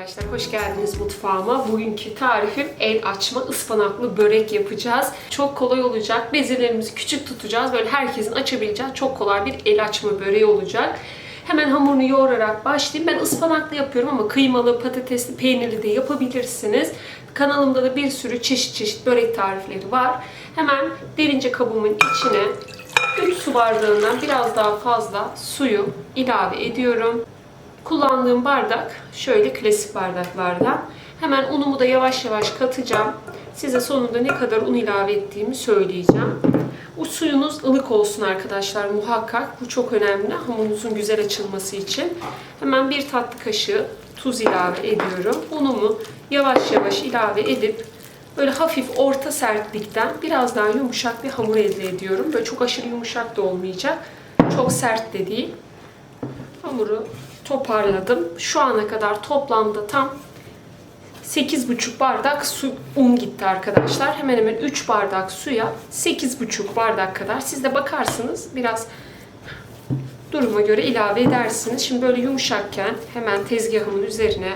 arkadaşlar, hoş geldiniz mutfağıma. Bugünkü tarifim el açma ıspanaklı börek yapacağız. Çok kolay olacak. Bezelerimizi küçük tutacağız. Böyle herkesin açabileceği çok kolay bir el açma böreği olacak. Hemen hamurunu yoğurarak başlayayım. Ben ıspanaklı yapıyorum ama kıymalı, patatesli, peynirli de yapabilirsiniz. Kanalımda da bir sürü çeşit çeşit börek tarifleri var. Hemen derince kabımın içine 3 su bardağından biraz daha fazla suyu ilave ediyorum. Kullandığım bardak şöyle klasik bardaklardan. Hemen unumu da yavaş yavaş katacağım. Size sonunda ne kadar un ilave ettiğimi söyleyeceğim. Bu suyunuz ılık olsun arkadaşlar muhakkak. Bu çok önemli hamurunuzun güzel açılması için. Hemen bir tatlı kaşığı tuz ilave ediyorum. Unumu yavaş yavaş ilave edip böyle hafif orta sertlikten biraz daha yumuşak bir hamur elde ediyorum. Böyle çok aşırı yumuşak da olmayacak. Çok sert de değil. Hamuru toparladım. Şu ana kadar toplamda tam 8,5 bardak su un gitti arkadaşlar. Hemen hemen 3 bardak suya 8,5 bardak kadar. Siz de bakarsınız biraz duruma göre ilave edersiniz. Şimdi böyle yumuşakken hemen tezgahımın üzerine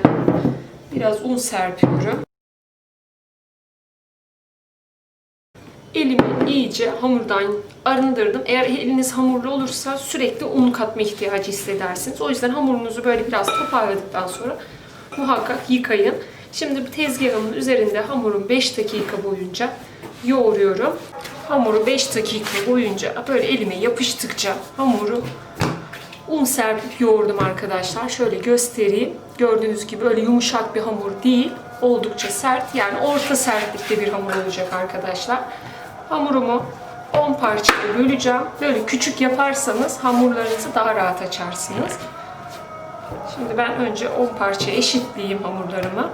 biraz un serpiyorum. Elimi iyice hamurdan arındırdım. Eğer eliniz hamurlu olursa sürekli un katma ihtiyacı hissedersiniz. O yüzden hamurunuzu böyle biraz toparladıktan sonra muhakkak yıkayın. Şimdi bir tezgahımın üzerinde hamurun 5 dakika boyunca yoğuruyorum. Hamuru 5 dakika boyunca böyle elime yapıştıkça hamuru un serpip yoğurdum arkadaşlar. Şöyle göstereyim. Gördüğünüz gibi öyle yumuşak bir hamur değil. Oldukça sert yani orta sertlikte bir hamur olacak arkadaşlar. Hamurumu 10 parçaya böleceğim. Böyle küçük yaparsanız hamurlarınızı daha rahat açarsınız. Şimdi ben önce 10 parça eşitleyeyim hamurlarımı.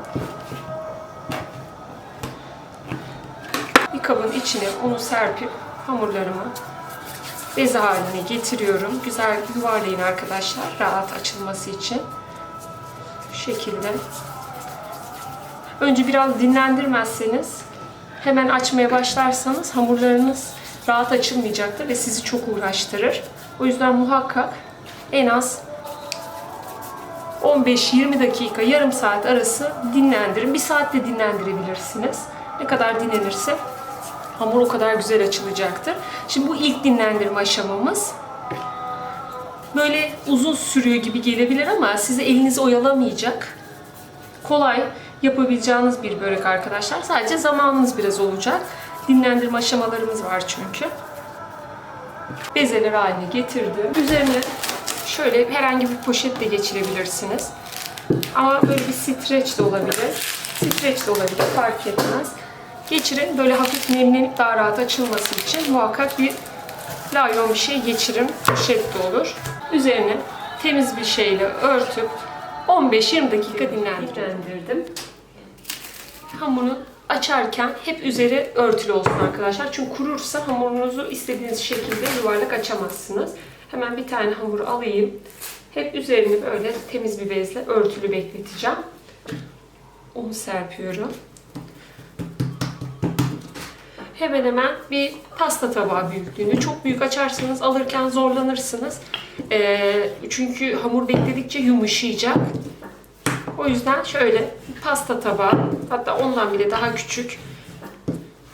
Bir kabın içine unu serpip hamurlarımı beze haline getiriyorum. Güzel yuvarlayın arkadaşlar rahat açılması için. Bu şekilde. Önce biraz dinlendirmezseniz hemen açmaya başlarsanız hamurlarınız rahat açılmayacaktır ve sizi çok uğraştırır. O yüzden muhakkak en az 15-20 dakika, yarım saat arası dinlendirin. Bir saat de dinlendirebilirsiniz. Ne kadar dinlenirse hamur o kadar güzel açılacaktır. Şimdi bu ilk dinlendirme aşamamız. Böyle uzun sürüyor gibi gelebilir ama size elinizi oyalamayacak. Kolay yapabileceğiniz bir börek arkadaşlar. Sadece zamanınız biraz olacak. Dinlendirme aşamalarımız var çünkü. Bezeler haline getirdim. Üzerine şöyle herhangi bir poşet de geçirebilirsiniz. Ama böyle bir streç de olabilir. Streç de olabilir fark etmez. Geçirin böyle hafif nemlenip daha rahat açılması için muhakkak bir layon bir şey geçirin. Poşet de olur. Üzerine temiz bir şeyle örtüp 15-20 dakika dinlendirdim. Hamuru açarken hep üzeri örtülü olsun arkadaşlar. Çünkü kurursa hamurunuzu istediğiniz şekilde yuvarlak açamazsınız. Hemen bir tane hamur alayım. Hep üzerini böyle temiz bir bezle örtülü bekleteceğim. Unu serpiyorum. Hemen hemen bir pasta tabağı büyüklüğünde. Çok büyük açarsanız alırken zorlanırsınız. Ee, çünkü hamur bekledikçe yumuşayacak. O yüzden şöyle pasta tabağı, hatta ondan bile daha küçük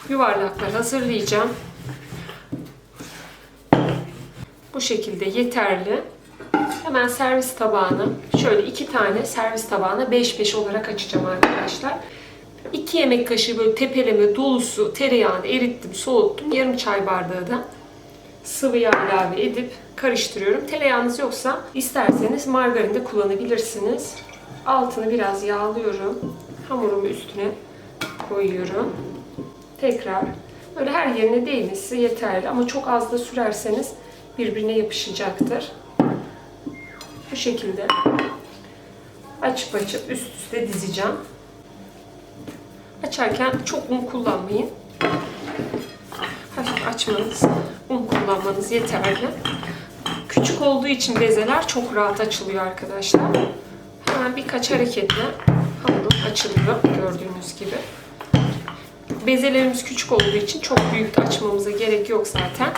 yuvarlaklar hazırlayacağım. Bu şekilde yeterli. Hemen servis tabağını şöyle iki tane servis tabağına 5-5 olarak açacağım arkadaşlar. 2 yemek kaşığı böyle tepeleme dolusu tereyağını erittim, soğuttum. Yarım çay bardağı da sıvı yağ ilave edip karıştırıyorum. Tereyağınız yoksa isterseniz margarin de kullanabilirsiniz. Altını biraz yağlıyorum. Hamurumu üstüne koyuyorum. Tekrar böyle her yerine değmesi yeterli ama çok az da sürerseniz birbirine yapışacaktır. Bu şekilde açıp açıp üst üste dizeceğim. Açarken çok un kullanmayın. Hafif açmanız, un kullanmanız yeterli. Küçük olduğu için bezeler çok rahat açılıyor arkadaşlar. Hemen birkaç hareketle hamurum açılıyor gördüğünüz gibi. Bezelerimiz küçük olduğu için çok büyük açmamıza gerek yok zaten.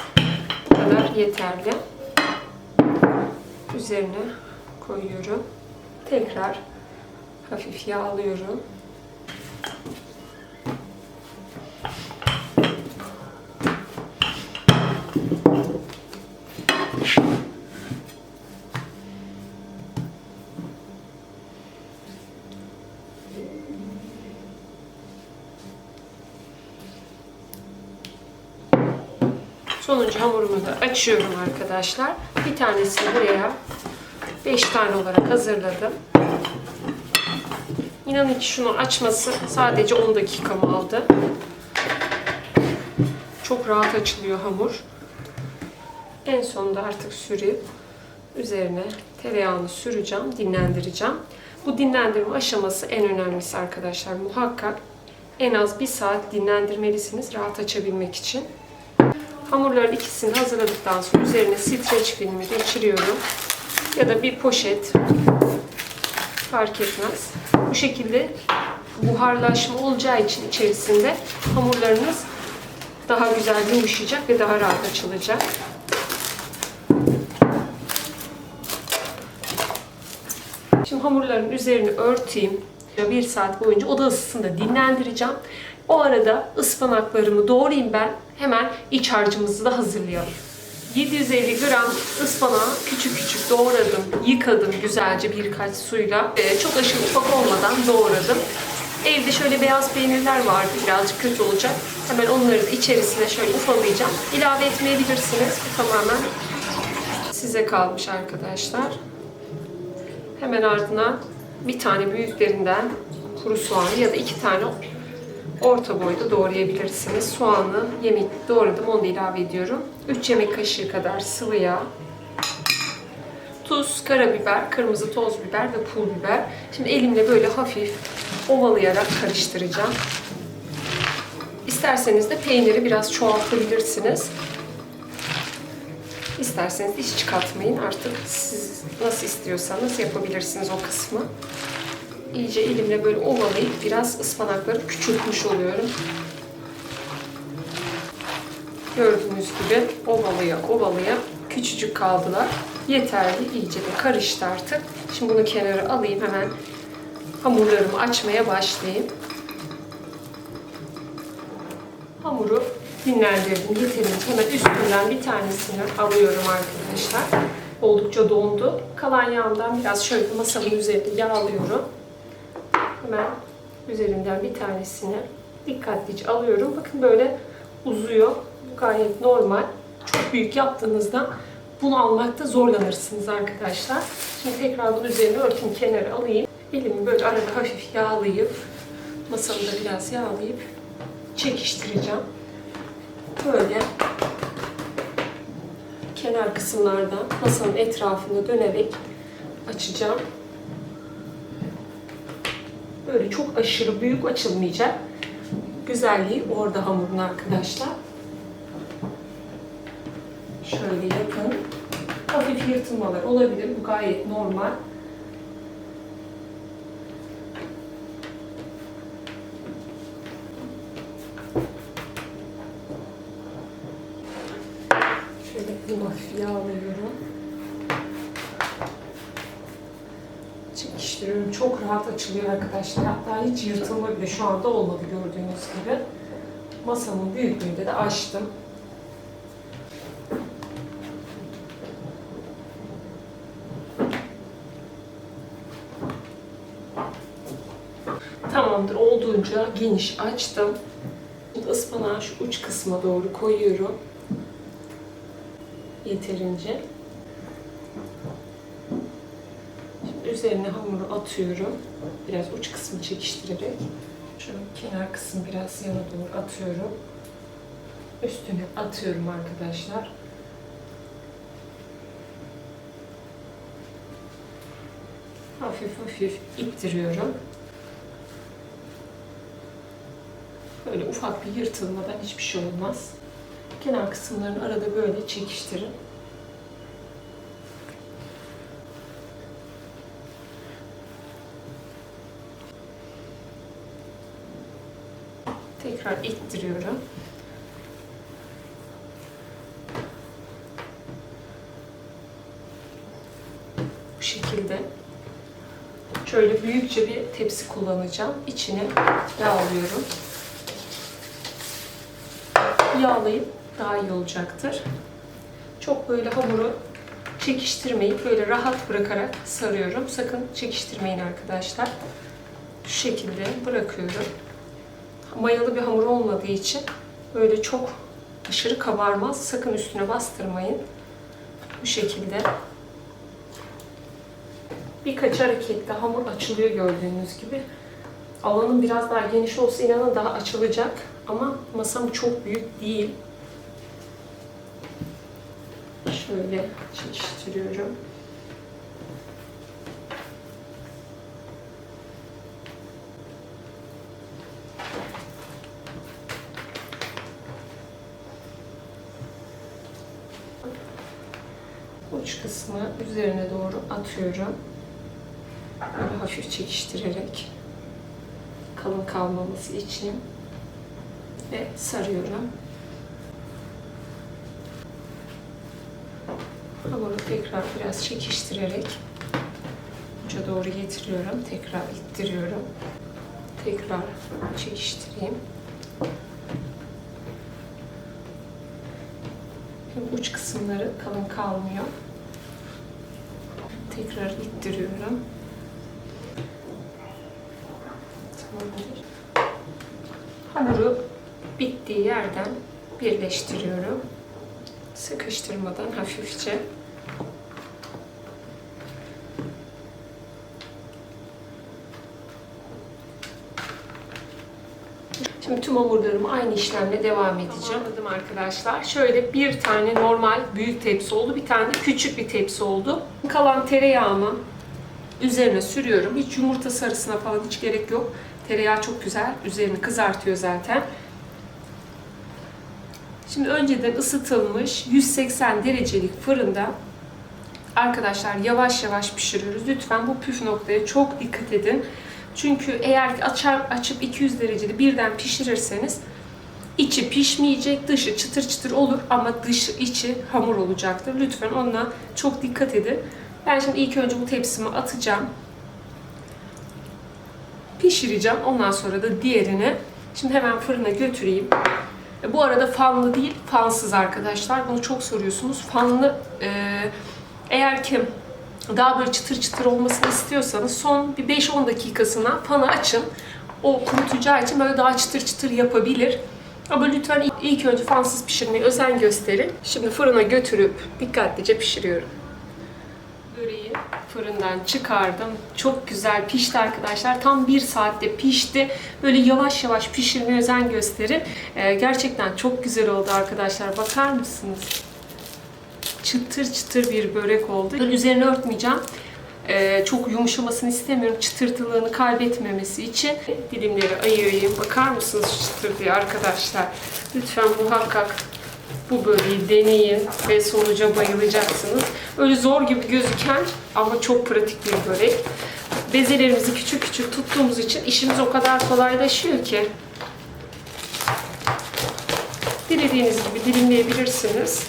Bu kadar yeterli. Üzerine koyuyorum. Tekrar Hafif yağlıyorum. Sonuncu hamurumu da açıyorum arkadaşlar. Bir tanesini buraya 5 tane olarak hazırladım. İnanın ki şunu açması sadece 10 dakikamı aldı. Çok rahat açılıyor hamur. En sonunda artık sürüp üzerine tereyağını süreceğim, dinlendireceğim. Bu dinlendirme aşaması en önemlisi arkadaşlar. Muhakkak en az bir saat dinlendirmelisiniz rahat açabilmek için. Hamurların ikisini hazırladıktan sonra üzerine streç filmi geçiriyorum. Ya da bir poşet fark etmez. Bu şekilde buharlaşma olacağı için içerisinde hamurlarınız daha güzel yumuşayacak ve daha rahat açılacak. Şimdi hamurların üzerini örteyim. Bir saat boyunca oda ısısında dinlendireceğim. O arada ıspanaklarımı doğrayayım ben. Hemen iç harcımızı da hazırlayalım. 750 gram ıspanağı küçük küçük doğradım, yıkadım güzelce birkaç suyla. Ee, çok aşırı ufak olmadan doğradım. Evde şöyle beyaz peynirler vardı, birazcık kötü olacak. Hemen onları da içerisine şöyle ufalayacağım. İlave etmeyebilirsiniz. Bu tamamen size kalmış arkadaşlar. Hemen ardına bir tane büyüklerinden kuru soğan ya da iki tane orta boyda doğrayabilirsiniz. Soğanı yemek doğradım onu da ilave ediyorum. 3 yemek kaşığı kadar sıvı yağ. Tuz, karabiber, kırmızı toz biber ve pul biber. Şimdi elimle böyle hafif ovalayarak karıştıracağım. İsterseniz de peyniri biraz çoğaltabilirsiniz. İsterseniz hiç çıkartmayın artık siz nasıl istiyorsanız yapabilirsiniz o kısmı. İyice elimle böyle ovalayıp biraz ıspanakları küçültmüş oluyorum. Gördüğünüz gibi ovalaya ovalaya küçücük kaldılar. Yeterli iyice de karıştı artık. Şimdi bunu kenara alayım hemen hamurlarımı açmaya başlayayım. Hamuru dinlendirdim yeterince. Hemen üstünden bir tanesini alıyorum arkadaşlar. Oldukça dondu. Kalan yağından biraz şöyle masamın üzerinde yağlıyorum. Hemen üzerinden bir tanesini dikkatlice alıyorum. Bakın böyle uzuyor. Bu gayet normal. Çok büyük yaptığınızda bunu almakta zorlanırsınız arkadaşlar. Şimdi tekrar bunu üzerine örtün kenara alayım. Elimi böyle arada hafif yağlayıp masamı da biraz yağlayıp çekiştireceğim. Böyle kenar kısımlardan masanın etrafında dönerek açacağım. Böyle çok aşırı büyük açılmayacak. Güzelliği orada hamurun arkadaşlar. Şöyle yapın. Hafif yırtılmalar olabilir. Bu gayet normal. Şöyle bunu hafif yağlıyorum. Çekiştiriyorum. Çok rahat açılıyor arkadaşlar. Hatta hiç yırtılma bile şu anda olmadı gördüğünüz gibi. Masamın büyüklüğünde de açtım. Tamamdır. Olduğunca geniş açtım. Şimdi ıspanağı şu uç kısma doğru koyuyorum. Yeterince. Şimdi üzerine hamuru atıyorum. Biraz uç kısmı çekiştirerek. Şu kenar kısmı biraz yana doğru atıyorum. Üstüne atıyorum arkadaşlar. Hafif hafif ittiriyorum. Böyle ufak bir yırtılmadan hiçbir şey olmaz. Kenar kısımlarını arada böyle çekiştirin. Tekrar ittiriyorum. Bu şekilde. Şöyle büyükçe bir tepsi kullanacağım. İçine yağlıyorum. Yağlayıp daha iyi olacaktır. Çok böyle hamuru çekiştirmeyip böyle rahat bırakarak sarıyorum. Sakın çekiştirmeyin arkadaşlar. Şu şekilde bırakıyorum. Mayalı bir hamur olmadığı için böyle çok aşırı kabarmaz. Sakın üstüne bastırmayın. Bu şekilde. Birkaç hareketle hamur açılıyor gördüğünüz gibi. Alanım biraz daha geniş olsa inanın daha açılacak. Ama masam çok büyük değil. Şöyle çekiştiriyorum. Uç kısmı üzerine doğru atıyorum. Böyle hafif çekiştirerek kalın kalmaması için ve sarıyorum. Hamuru tekrar biraz çekiştirerek uca doğru getiriyorum. Tekrar ittiriyorum. Tekrar çekiştireyim. Uç kısımları kalın kalmıyor. Tekrar ittiriyorum. Tamamdır. Hamuru bittiği yerden birleştiriyorum. Sıkıştırmadan hafifçe. Şimdi tüm hamurlarımı aynı işlemle devam edeceğim. Anladım arkadaşlar. Şöyle bir tane normal büyük tepsi oldu. Bir tane küçük bir tepsi oldu. Kalan tereyağımı üzerine sürüyorum. Hiç yumurta sarısına falan hiç gerek yok. Tereyağı çok güzel. Üzerini kızartıyor zaten. Şimdi önceden ısıtılmış 180 derecelik fırında arkadaşlar yavaş yavaş pişiriyoruz. Lütfen bu püf noktaya çok dikkat edin. Çünkü eğer açar, açıp 200 derecede birden pişirirseniz içi pişmeyecek, dışı çıtır çıtır olur ama dışı içi hamur olacaktır. Lütfen ona çok dikkat edin. Ben şimdi ilk önce bu tepsimi atacağım. Pişireceğim. Ondan sonra da diğerini şimdi hemen fırına götüreyim. E, Bu arada fanlı değil, fansız arkadaşlar. Bunu çok soruyorsunuz. Fanlı e, eğer ki daha böyle çıtır çıtır olmasını istiyorsanız son bir 5-10 dakikasına fanı açın. O kurutacağı için böyle daha çıtır çıtır yapabilir. Ama lütfen ilk- önce fansız pişirmeye özen gösterin. Şimdi fırına götürüp dikkatlice pişiriyorum. Böreği fırından çıkardım. Çok güzel pişti arkadaşlar. Tam bir saatte pişti. Böyle yavaş yavaş pişirmeye özen gösterin. Ee, gerçekten çok güzel oldu arkadaşlar. Bakar mısınız? Çıtır çıtır bir börek oldu. Üzerine örtmeyeceğim. Ee, çok yumuşamasını istemiyorum. Çıtırtılığını kaybetmemesi için dilimleri ayırayım. Bakar mısınız şu çıtırtıya arkadaşlar? Lütfen muhakkak bu böreği deneyin ve sonuca bayılacaksınız. Öyle zor gibi gözüken ama çok pratik bir börek. Bezelerimizi küçük küçük tuttuğumuz için işimiz o kadar kolaylaşıyor ki. Dilediğiniz gibi dilimleyebilirsiniz.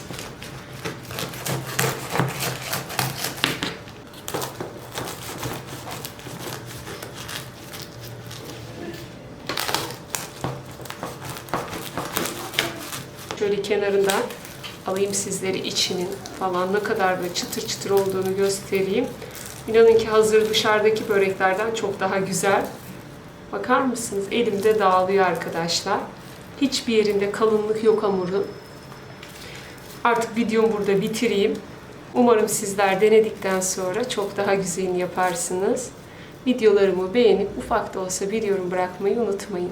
Şöyle kenarından alayım sizleri içinin falan ne kadar böyle çıtır çıtır olduğunu göstereyim. İnanın ki hazır dışarıdaki böreklerden çok daha güzel. Bakar mısınız? Elimde dağılıyor arkadaşlar. Hiçbir yerinde kalınlık yok hamurun. Artık videomu burada bitireyim. Umarım sizler denedikten sonra çok daha güzelini yaparsınız. Videolarımı beğenip ufak da olsa bir yorum bırakmayı unutmayın.